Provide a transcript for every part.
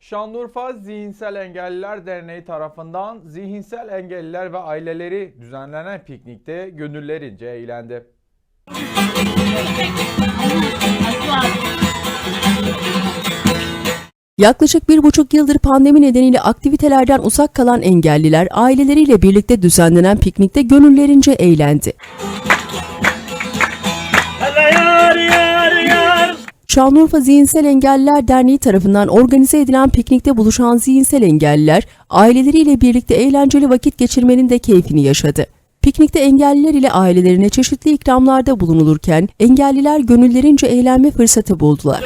Şanlıurfa Zihinsel Engelliler Derneği tarafından zihinsel engelliler ve aileleri düzenlenen piknikte gönüllerince eğlendi. Yaklaşık bir buçuk yıldır pandemi nedeniyle aktivitelerden uzak kalan engelliler aileleriyle birlikte düzenlenen piknikte gönüllerince eğlendi. Şanlıurfa Zihinsel Engelliler Derneği tarafından organize edilen piknikte buluşan zihinsel engelliler aileleriyle birlikte eğlenceli vakit geçirmenin de keyfini yaşadı. Piknikte engelliler ile ailelerine çeşitli ikramlarda bulunulurken engelliler gönüllerince eğlenme fırsatı buldular.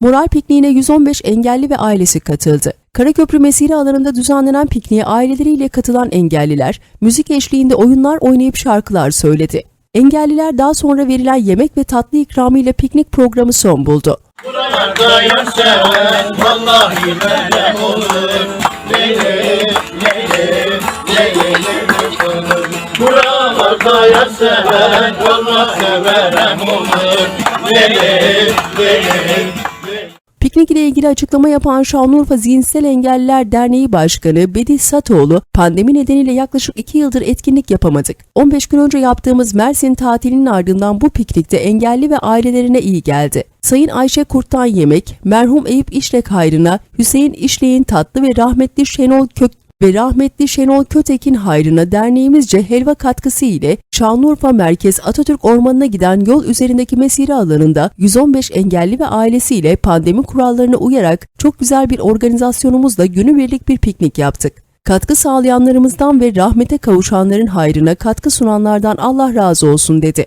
Moral pikniğine 115 engelli ve ailesi katıldı. Karaköprü Mesire alanında düzenlenen pikniğe aileleriyle katılan engelliler, müzik eşliğinde oyunlar oynayıp şarkılar söyledi. Engelliler daha sonra verilen yemek ve tatlı ikramıyla piknik programı son buldu. Buralarda seven Vallahi melem olur Leyli leyli leyli leyli Buralarda seven Vallahi severem olur Leyli leyli Piknik ile ilgili açıklama yapan Şanlıurfa Zihinsel Engelliler Derneği Başkanı Bedih Satoğlu, pandemi nedeniyle yaklaşık 2 yıldır etkinlik yapamadık. 15 gün önce yaptığımız Mersin tatilinin ardından bu piknikte engelli ve ailelerine iyi geldi. Sayın Ayşe Kurt'tan yemek, merhum Eyüp İşlek hayrına, Hüseyin İşlek'in tatlı ve rahmetli Şenol Kök ve rahmetli Şenol Kötekin hayrına derneğimizce helva katkısı ile Şanlıurfa Merkez Atatürk Ormanı'na giden yol üzerindeki mesire alanında 115 engelli ve ailesiyle pandemi kurallarına uyarak çok güzel bir organizasyonumuzla günübirlik bir piknik yaptık. Katkı sağlayanlarımızdan ve rahmete kavuşanların hayrına katkı sunanlardan Allah razı olsun dedi.